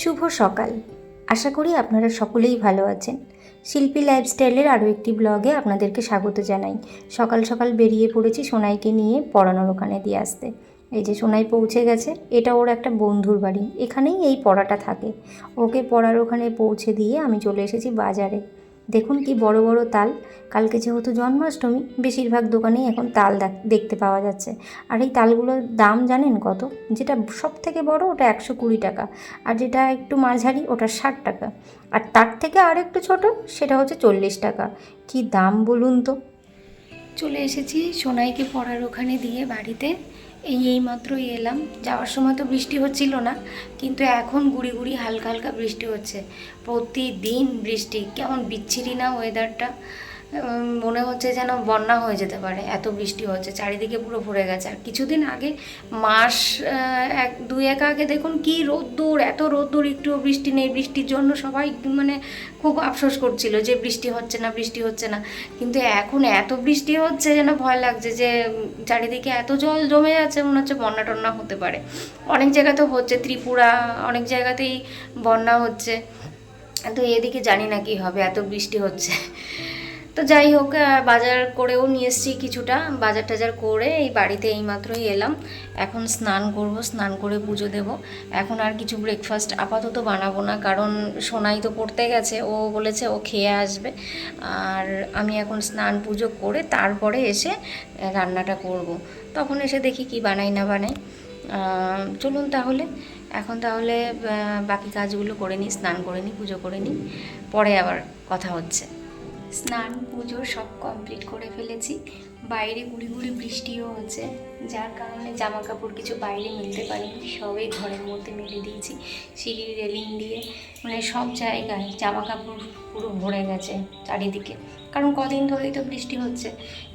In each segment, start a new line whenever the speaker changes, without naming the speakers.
শুভ সকাল। আশা করি আপনারা সকলেই ভালো আছেন। শিল্পী লাইফস্টাইলের আরও একটি ব্লগে আপনাদেরকে স্বাগত জানাই। সকাল সকাল বেরিয়ে পড়েছি সোনাইকে নিয়ে পড়ানোর ওখানে দিয়ে আসতে। এই যে সোনাই পৌঁছে গেছে, এটা ওর একটা বন্ধুর বাড়ি। এখানেই এই পড়াটা থাকে। ওকে পড়ার ওখানে পৌঁছে দিয়ে আমি চলে এসেছি বাজারে। দেখুন কি বড় বড় তাল। কালকে যেহেতু জন্মাষ্টমী, বেশিরভাগ দোকানেই এখন তাল দেখ- দেখতে পাওয়া যাচ্ছে। আর এই তালগুলোর দাম জানেন কত? যেটা সব থেকে বড় ওটা একশো কুড়ি টাকা। আর যেটা একটু মাঝারি ওটা ষাট টাকা। আর তার থেকে আর একটু ছোট সেটা হচ্ছে চল্লিশ টাকা। কি দাম বলুন তো? চলে এসেছি সোনাইকে পড়ার ওখানে দিয়ে বাড়িতে। এই এই মাত্রই এলাম। যাওয়ার সময় তো বৃষ্টি হচ্ছিল না, কিন্তু এখন গুড়ি গুড়ি হালকা হালকা বৃষ্টি হচ্ছে। প্রতিদিন বৃষ্টি, কেমন বিচ্ছিরি না ওয়েদারটা মনে হচ্ছে যেন বন্যা হয়ে যেতে পারে, এত বৃষ্টি হচ্ছে, চারিদিকে পুরো ভরে গেছে। আর কিছুদিন আগে, মাস এক, দুই এক আগে দেখুন কি রোদ্দুর, এত রোদ্দুর, একটুও বৃষ্টি নেই, বৃষ্টির জন্য সবাই মানে খুব আফসোস করছিল যে বৃষ্টি হচ্ছে না, বৃষ্টি হচ্ছে না। কিন্তু এখন এত বৃষ্টি হচ্ছে যেন ভয় লাগছে যে চারিদিকে এত জল জমে যাচ্ছে, মনে হচ্ছে বন্যা টন্যা হতে পারে। অনেক জায়গাতে হচ্ছে, ত্রিপুরা, অনেক জায়গাতেই বন্যা হচ্ছে। তো এদিকে জানি না কি হবে, এত বৃষ্টি হচ্ছে। তো যাই হোক বাজার করেও নিয়ে এসেছি কিছুটা। বাজার টাজার করে এই বাড়িতে এইমাত্রই এলাম। এখন স্নান করব, স্নান করে পুজো দেব। এখন আর কিছু ব্রেকফাস্ট আপাতত বানাবো না, কারণ সোনাই তো পড়তে গেছে। ও বলেছে ও খেয়ে আসবে। আর আমি এখন স্নান পুজো করে তারপরে এসে রান্নাটা করব। তখন এসে দেখি কি বানাই, না বানাই। চলুন তাহলে। এখন তাহলে বাকি কাজগুলো করে নিই, স্নান করে নিই, পুজো করে নিই। পরে আবার কথা হচ্ছে। স্নান, পুজো সব কমপ্লিট করে ফেলেছি। বাইরে গুড়ি গুড়ি বৃষ্টিও হচ্ছে, যার কারণে জামা কাপড় কিছু বাইরে মিলতে পারিনি, সবই ঘরের মধ্যে মেলে দিয়েছি, সিঁড়ির রেলিং দিয়ে মানে সব জায়গায় জামা কাপড় পুরো ভরে গেছে চারিদিকে। কারণ কদিন ধরেই তো বৃষ্টি হচ্ছে,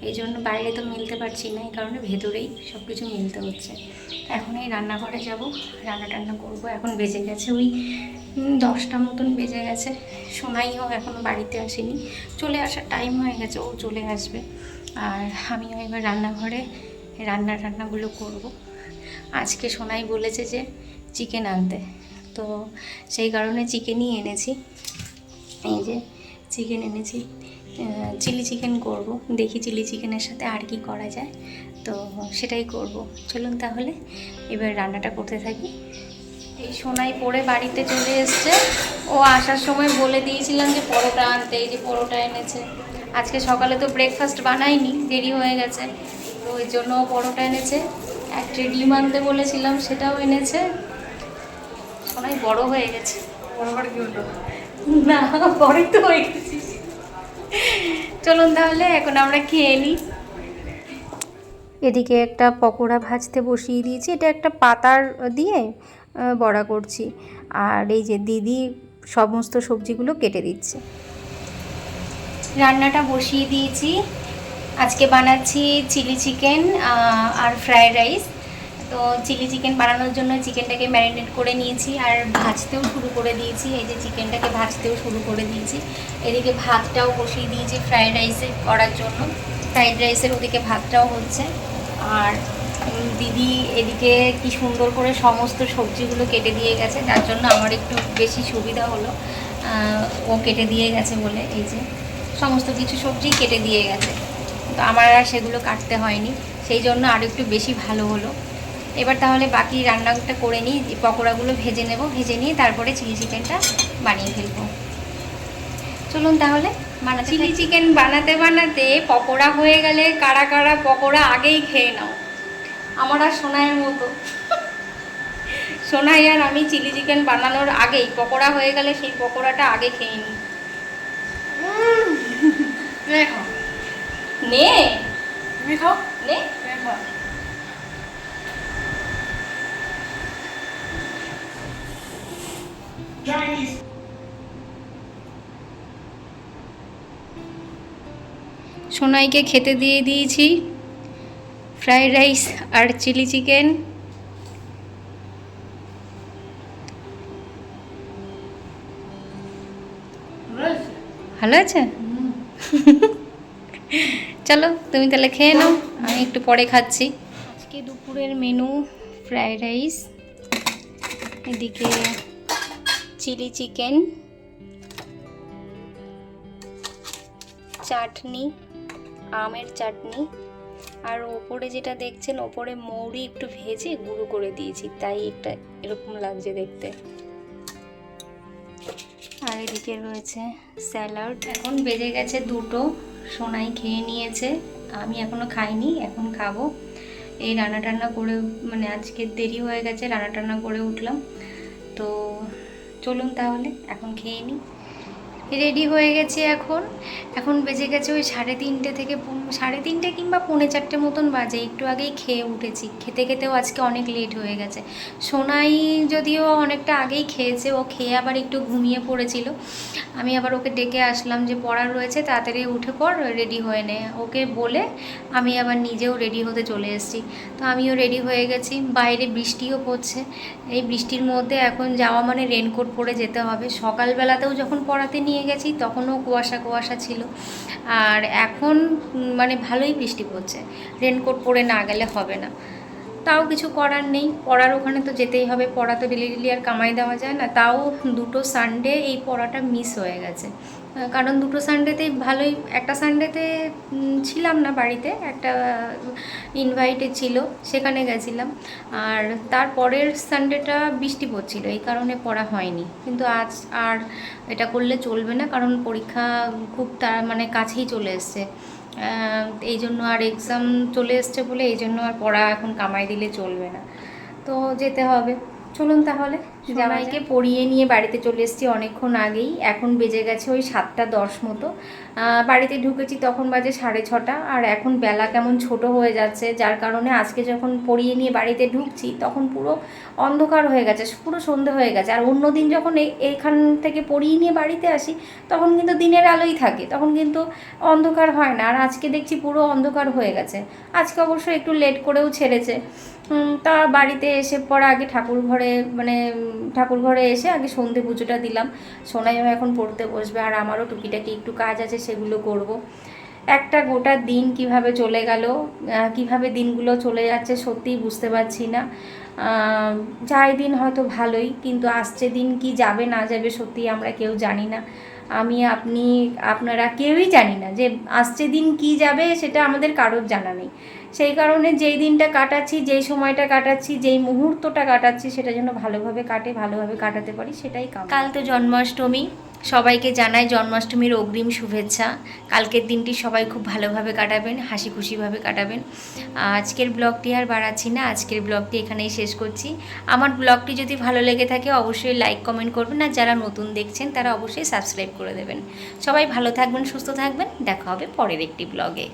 এই জন্য বাইরে তো মিলতে পারছি না, এই কারণে ভেতরেই সব কিছু মিলতে হচ্ছে। এখন এই রান্নাঘরে যাব, রান্না টান্না করব, এখন বেজে গেছে ওই দশটা মতন বেজে গেছে। সোনাইও এখনও বাড়িতে আসেনি। চলে আসার টাইম হয়ে গেছে, ও চলে আসবে। আর আমিও এবার রান্নাঘরে রান্না টান্নাগুলো করব। আজকে সোনাই বলেছে যে চিকেন আনতে। তো সেই কারণে চিকেনই এনেছি। এই যে চিকেন এনেছি। চিলি চিকেন করব। দেখি চিলি চিকেনের সাথে আর কি করা যায়। তো সেটাই করব। চলুন তাহলে এবার রান্নাটা করতে থাকি। এই সোনাই পরে বাড়িতে চলে এসছে। ও আসার সময় বলে দিয়েছিলাম যে পরোটা আনতে এই যে পরোটা এনেছে। আজকে সকালে তো ব্রেকফাস্ট বানাইনি দেরি হয়ে গেছে। তো ওই জন্য পরোটা এনেছে। একটা ডিম আনতে বলেছিলাম সেটাও এনেছে। সোনাই বড় হয়ে গেছে। না বড় তো হয়ে গেছিস চলুন তাহলে এখন আমরা খেয়ে নিই। এদিকে একটা পকোড়া ভাজতে বসিয়ে দিয়েছি। এটা একটা পাতার দিয়ে বড়া করছি। আর এই যে দিদি সমস্ত সবজিগুলো কেটে দিচ্ছে। রান্নাটা বসিয়ে দিয়েছি। আজকে বানাচ্ছি চিলি চিকেন আর ফ্রায়েড রাইস। তো চিলি চিকেন বানানোর জন্য চিকেনটাকে ম্যারিনেট করে নিয়েছি আর ভাজতেও শুরু করে দিয়েছি। এই যে চিকেনটাকে ভাজতেও শুরু করে দিয়েছি। এদিকে ভাতটাও বসিয়ে দিয়েছি ফ্রায়েড রাইসে করার জন্য। ফ্রাইড রাইসের ওদিকে ভাতটাও হচ্ছে। আর দিদি এদিকে কি সুন্দর করে সমস্ত সবজিগুলো কেটে দিয়ে গেছে যার জন্য আমার একটু বেশি সুবিধা হলো। ও কেটে দিয়ে গেছে বলে এই যে সমস্ত কিছু সবজি কেটে দিয়ে গেছে। তো আমার আর সেগুলো কাটতে হয়নি সেই জন্য আরও একটু বেশি ভালো হলো। এবার তাহলে বাকি রান্নাটা করে নিই পকোড়াগুলো ভেজে নেব ভেজে নিয়ে তারপরে চিলি চিকেনটা বানিয়ে ফেলব। চলুন তাহলে বানা চিলি চিকেন বানাতে বানাতে পকোড়া হয়ে গেলে কারা কারা পকোড়া আগেই খেয়ে নাও। আমার আর সোনাইয়ের মতো। সোনাই আর আমি চিলি চিকেন বানানোর আগেই পকোড়া হয়ে গেলে সেই পকোড়াটা আগে খেয়ে নিই। নে। নে। সোনাইকে খেতে দিয়ে দিয়েছি। ফ্রাইড রাইস আর চিলি চিকেন ভালো আছে? চলো তুমি তাহলে খেয়ে নাও আমি একটু পরে খাচ্ছি। আজকে দুপুরের মেনু ফ্রাইড রাইস এদিকে চিলি চিকেন চাটনি আমের চাটনি আর ওপরে যেটা দেখছেন, ওপরে মৌরি একটু ভেজে গুঁড়ো করে দিয়েছি, তাই একটা এরকম লাগছে দেখতে। আর এদিকে রয়েছে স্যালাড। এখন বেজে গেছে দুটো, সোনাই খেয়ে নিয়েছে। আমি এখনও খাইনি, এখন খাব। এই রান্না টান্না করে মানে আজকে দেরি হয়ে গেছে, রান্না টান্না করে উঠলাম। তো চলুন তাহলে, এখন খেয়ে নিই। রেডি হয়ে গেছি এখন। এখন বেজে গেছে ওই সাড়ে তিনটে থেকে সাড়ে তিনটে কিংবা পৌনে চারটে মতন বাজে। একটু আগেই খেয়ে উঠেছি। খেতে খেতেও আজকে অনেক লেট হয়ে গেছে। সোনাই যদিও অনেকটা আগেই খেয়েছে, ও খেয়ে আবার একটু ঘুমিয়ে পড়েছিল। আমি আবার ওকে ডেকে আসলাম যে পড়ার রয়েছে, তাড়াতাড়ি উঠে পড় রেডি হয়ে নে। ওকে বলে আমি আবার নিজেও রেডি হতে চলে এসেছি। তো আমিও রেডি হয়ে গেছি। বাইরে বৃষ্টিও পড়ছে। এই বৃষ্টির মধ্যে এখন যাওয়া মানে রেনকোট পরে যেতে হবে। সকালবেলাতেও যখন পড়াতে নিয়ে গেছি, তখনও কুয়াশা কুয়াশা ছিল। আর এখন মানে ভালোই বৃষ্টি পড়ছে। রেনকোট পরে না গেলে হবে না। তাও কিছু করার নেই। পড়ার ওখানে তো যেতেই হবে। পড়া তো ডেলি ডেলি আর কামাই দেওয়া যায় না। তাও দুটো সানডে এই পড়াটা মিস হয়ে গেছে। কারণ দুটো সানডেতেই ভালোই, একটা সানডেতে ছিলাম না বাড়িতে, একটা ইনভাইটে ছিল, সেখানে গেছিলাম। আর তারপরের সানডেটা বৃষ্টি পড়ছিল, এই কারণে পড়া হয়নি। কিন্তু আজ আর এটা করলে চলবে না, কারণ পরীক্ষা খুব তার মানে কাছেই চলে এসছে। এই জন্য আর এক্সাম চলে এসছে বলে, এই জন্য আর পড়া এখন কামাই দিলে চলবে না। তো যেতে হবে। চলুন তাহলে। জামাইকে পড়িয়ে নিয়ে বাড়িতে চলে এসেছি অনেকক্ষণ আগেই। এখন বেজে গেছে ওই সাতটা দশ মতো। বাড়িতে ঢুকেছি তখন বাজে সাড়ে ছটা। আর এখন বেলা কেমন ছোট হয়ে যাচ্ছে, যার কারণে আজকে যখন পড়িয়ে নিয়ে বাড়িতে ঢুকছি, তখন পুরো অন্ধকার হয়ে গেছে, পুরো সন্ধে হয়ে গেছে। আর অন্য দিন যখন এই- এইখান থেকে পড়িয়ে নিয়ে বাড়িতে আসি, তখন কিন্তু দিনের আলোই থাকে, তখন কিন্তু অন্ধকার হয় না। আর আজকে দেখছি পুরো অন্ধকার হয়ে গেছে। আজকে অবশ্য একটু লেট করেও ছেড়েছে। তা বাড়িতে এসে পর আগে ঠাকুর ঘরে মানে ঠাকুর ঘরে এসে আগে সন্ধে পুজোটা দিলাম। সোনাইও এখন পড়তে বসবে আর আমারও টুকিটাকি একটু কাজ আছে, সেগুলো করব। একটা গোটা দিন কীভাবে চলে গেল কীভাবে দিনগুলো চলে যাচ্ছে সত্যিই বুঝতে পারছি না। যাই দিন হয়তো ভালোই, কিন্তু আসছে দিন কি যাবে না যাবে সত্যি আমরা কেউ জানি না। আমি, আপনি, আপনারা কেউই জানি না যে আসছে দিন কি যাবে সেটা আমাদের কারোর জানা নেই। সেই কারণে যেই দিনটা কাটাচ্ছি, যেই সময়টা কাটাচ্ছি, যেই মুহূর্তটা কাটাচ্ছি সেটা যেন ভালোভাবে কাটে, ভালোভাবে কাটাতে পারি, সেটাই কাল তো জন্মাষ্টমী। সবাইকে জানাই জন্মাষ্টমীর অগ্রিম শুভেচ্ছা। কালকের দিনটি সবাই খুব ভালোভাবে কাটাবেন, হাসি খুশিভাবে কাটাবেন। আজকের ব্লগটি আর বাড়াচ্ছি না, আজকের ব্লগটি এখানেই শেষ করছি। আমার ব্লগটি যদি ভালো লেগে থাকে অবশ্যই লাইক, কমেন্ট করবেন আর যারা নতুন দেখছেন তারা অবশ্যই সাবস্ক্রাইব করে দেবেন। সবাই ভালো থাকবেন, সুস্থ থাকবেন। দেখা হবে পরের একটি ব্লগে।